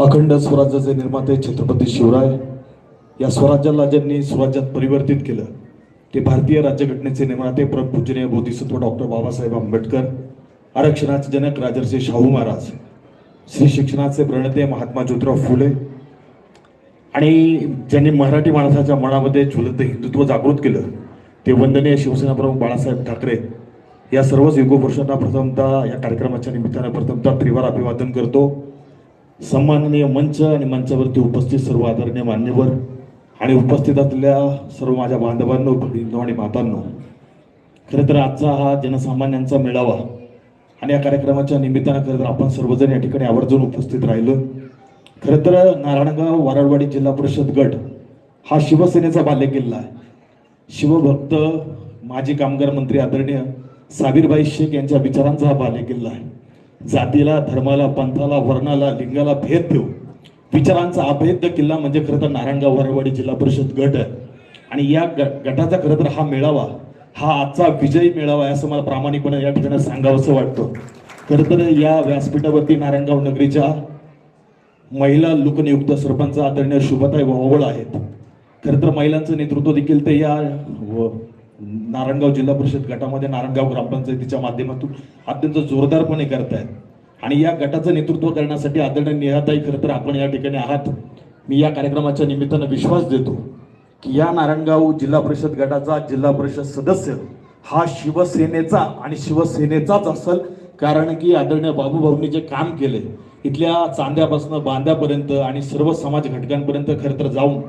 अखंड स्वराज्याचे निर्माते छत्रपती शिवराय या स्वराज्याला ज्यांनी स्वराज्यात परिवर्तित केलं ते भारतीय राज्यघटनेचे निर्माते प्रपूजनीय बोधिसत्व डॉक्टर बाबासाहेब आंबेडकर आरक्षणाचे जनक राजर्षी शाहू महाराज श्री शिक्षणाचे प्रणेते महात्मा ज्योतिराव फुले आणि ज्यांनी मराठी माणसाच्या मनामध्ये झुलत हिंदुत्व जागृत केलं ते वंदनीय शिवसेना प्रमुख बाळासाहेब ठाकरे या सर्वच युगपुरुषांना प्रथमतः या कार्यक्रमाच्या निमित्तानं प्रथमतः त्रिवार अभिवादन करतो. सन्माननीय मंच आणि मंचावरती उपस्थित सर्व आदरणीय मान्यवर आणि उपस्थितातल्या सर्व माझ्या बांधवांनो भगिनींनो आणि मातांनो खरं तर आजचा हा जनसामान्यांचा मेळावा आणि या कार्यक्रमाच्या निमित्तानं खरं तर आपण सर्वजण या ठिकाणी आवर्जून उपस्थित राहिलो. खरं तर नारायणगाव वाराडवाडी जिल्हा परिषद गट हा शिवसेनेचा बालेकिल्ला आहे. शिवभक्त माजी कामगार मंत्री आदरणीय साबीरबाई शेख यांच्या विचारांचा हा बालेकिल्ला आहे. जातीला धर्माला पंथाला वर्णाला लिंगाला भेद देऊ. विचारांचा अभेद्य किल्ला म्हणजे खरं तर नारायणगाव वरवाडी जिल्हा परिषद गट आहे. आणि या ग- गटाचा खरं तर हा मेळावा हा आजचा विजयी मेळावा आहे असं मला प्रामाणिकपणे या ठिकाणी सांगावंसं वाटतं. खरं तर या व्यासपीठावरती नारायणगाव नगरीच्या महिला लोकनियुक्त सरपंच आदरणीय शुभताई वावळ आहेत. खरं तर महिलांचं नेतृत्व देखील ते या व नारायणगाव जिल्हा परिषद गटामध्ये नारायणगाव ग्रामपंचायतीच्या माध्यमातून अत्यंत जोरदारपणे करतायत. आणि या गटाचं नेतृत्व करण्यासाठी आदरणीय निहाताई खरं तर आपण या ठिकाणी आहात. मी या कार्यक्रमाच्या निमित्तानं विश्वास देतो की या नारायणगाव जिल्हा परिषद गटाचा जिल्हा परिषद सदस्य हा शिवसेनेचा आणि शिवसेनेचाच असेल कारण की आदरणीय बाबू भाऊनी जे काम केले इथल्या चांद्यापासून बांद्यापर्यंत आणि सर्व समाज घटकांपर्यंत खरं तर जाऊन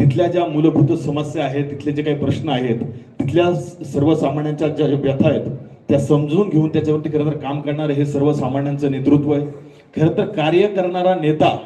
तिथल्या ज्या मूलभूत समस्या आहेत तिथले जे काही प्रश्न आहेत तिथल्या सर्वसामान्यांच्या ज्या व्यथा आहेत त्या समजून घेऊन त्याच्यावरती खरं तर काम करणारं हे सर्वसामान्यांचं नेतृत्व आहे. खरं तर कार्य करणारा नेता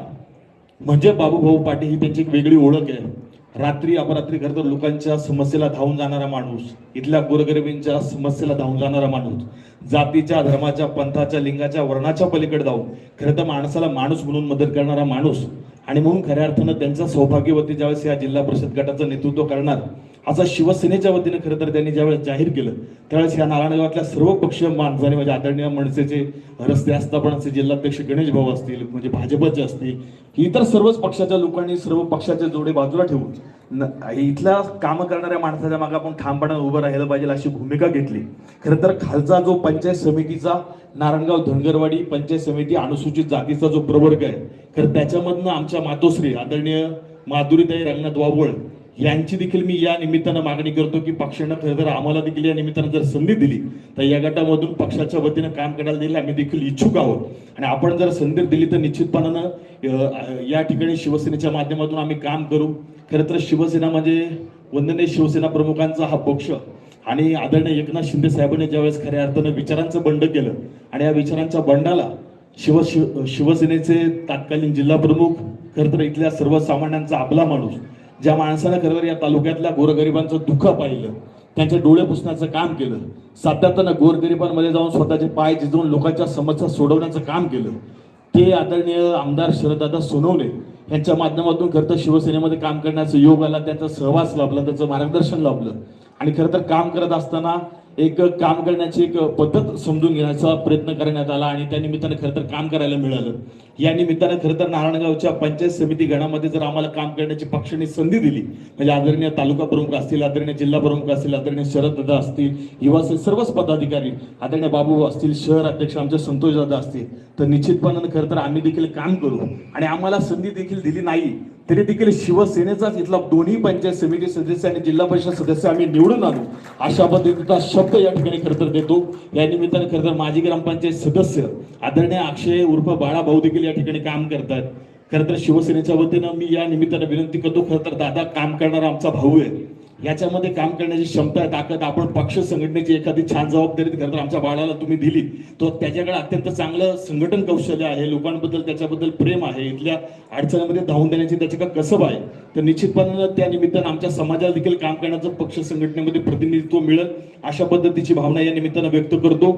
म्हणजे बाबूभाऊ पाटील ही त्यांची एक वेगळी ओळख आहे. रात्री अपरात्री खरं तर लोकांच्या समस्येला धावून जाणारा माणूस इथल्या गोरगरिबींच्या समस्येला धावून जाणारा माणूस जातीच्या धर्माच्या पंथाच्या लिंगाच्या वर्णाच्या पलीकडे जाऊन खरं तर माणसाला माणूस म्हणून मदत करणारा माणूस आणि म्हणून खऱ्या अर्थानं त्यांचा सौभाग्यवती ज्यावेळेस या जिल्हा परिषद गटाचं नेतृत्व करणार असं शिवसेनेच्या वतीनं खरं तर त्यांनी ज्यावेळेस जाहीर केलं त्यावेळेस या नारायणगावातल्या सर्व पक्षीय माणसाने म्हणजे आदरणीय मनसेचे रस्ते आस्थापनाचे जिल्हाध्यक्ष गणेश भाऊ असतील म्हणजे भाजपचे असतील इतर सर्वच पक्षाच्या लोकांनी सर्व पक्षाचे जोडे बाजूला ठेवून इथल्या कामं करणाऱ्या माणसाच्या मागे आपण ठामपणे उभं राहिलं पाहिजे अशी भूमिका घेतली. खरं तर खालचा जो पंचायत समितीचा नारायणगाव धनगरवाडी पंचायत समिती अनुसूचित जातीचा जो प्रवर्ग आहे खरं त्याच्यामधनं आमच्या मातोश्री आदरणीय माधुरीताई रंगनाथ वावळ यांची देखील मी या निमित्तानं मागणी करतो की पक्षानं खरं तर आम्हाला देखील या निमित्तानं जर संधी दिली तर या गटामधून पक्षाच्या वतीनं काम करायला दिलं आम्ही देखील इच्छुक आहोत. आणि आपण जर संधी दिली तर निश्चितपणानं या ठिकाणी शिवसेनेच्या माध्यमातून आम्ही काम करू. खरं तर शिवसेना म्हणजे वंदनीय शिवसेना प्रमुखांचा हा पक्ष. आणि आदरणीय एकनाथ शिंदे साहेबांनी ज्यावेळेस खऱ्या अर्थानं विचारांचं बंड केलं आणि या विचारांच्या बंडाला शिव शिव शिवसेनेचे तत्कालीन जिल्हा प्रमुख खरं तर इथल्या सर्वसामान्यांचा आपला माणूस ज्या माणसानं खरं तर या तालुक्यातल्या गोरगरिबांचं दुःख पाहिलं त्यांचे डोळे पुसण्याचं काम केलं सातत्यानं गोरगरिबांमध्ये जाऊन स्वतःचे पाय झिजवून लोकांच्या समस्या सोडवण्याचं काम केलं ते आदरणीय आमदार शरददादा सोनवणे यांच्या माध्यमातून खरं तर शिवसेनेमध्ये काम करण्याचा योग आला त्यांचा सहवास लाभला त्याचं मार्गदर्शन लाभलं आणि खरं तर काम करत असताना एक काम करण्याची एक पद्धत समजून घेण्याचा प्रयत्न करण्यात आला आणि त्या निमित्तानं खरं तर काम करायला मिळालं. या निमित्तानं खरं तर नारायणगावच्या पंचायत समिती गणामध्ये जर आम्हाला काम करण्याची पक्षाने संधी दिली म्हणजे आदरणीय तालुका प्रमुख असतील आदरणीय जिल्हा प्रमुख असतील आदरणीय शरद दादा असतील युवा सर्वच पदाधिकारी आदरणीय बाबू असतील शहर अध्यक्ष आमचे संतोष दादा असतील तर निश्चितपणानं खरं तर आम्ही देखील काम करू. आणि आम्हाला संधी देखील दिली नाही तरी देखील शिवसेनेचाच इथला दोन्ही पंचायत समिती सदस्य आणि जिल्हा परिषद सदस्य आम्ही निवडून आणू. अशा पद्धतीचा शब्द या ठिकाणी खरं तर देतो. या निमित्ताने खरं तर माजी ग्रामपंचायत सदस्य आदरणीय अक्षय उर्फ बाळा भाऊ देखील या ठिकाणी काम करतात. खरं तर शिवसेनेच्या वतीनं मी या निमित्तानं विनंती करतो. खरं तर दादा काम करणारा आमचा भाऊ आहे. याच्यामध्ये काम करण्याची क्षमता आहे ताकद आपण पक्ष संघटनेची एखादी छान जबाबदारी खरं तर आमच्या बाळाला तुम्ही दिली तो त्याच्याकडे अत्यंत चांगलं संघटन कौशल्य आहे लोकांबद्दल त्याच्याबद्दल प्रेम आहे इथल्या अडचणीमध्ये धावून देण्याची त्याच्याकडे कसब आहे तर निश्चितपणे त्या निमित्तानं आमच्या समाजाला देखील काम करण्याचं पक्ष संघटनेमध्ये प्रतिनिधित्व मिळेल अशा पद्धतीची भावना या निमित्तानं व्यक्त करतो.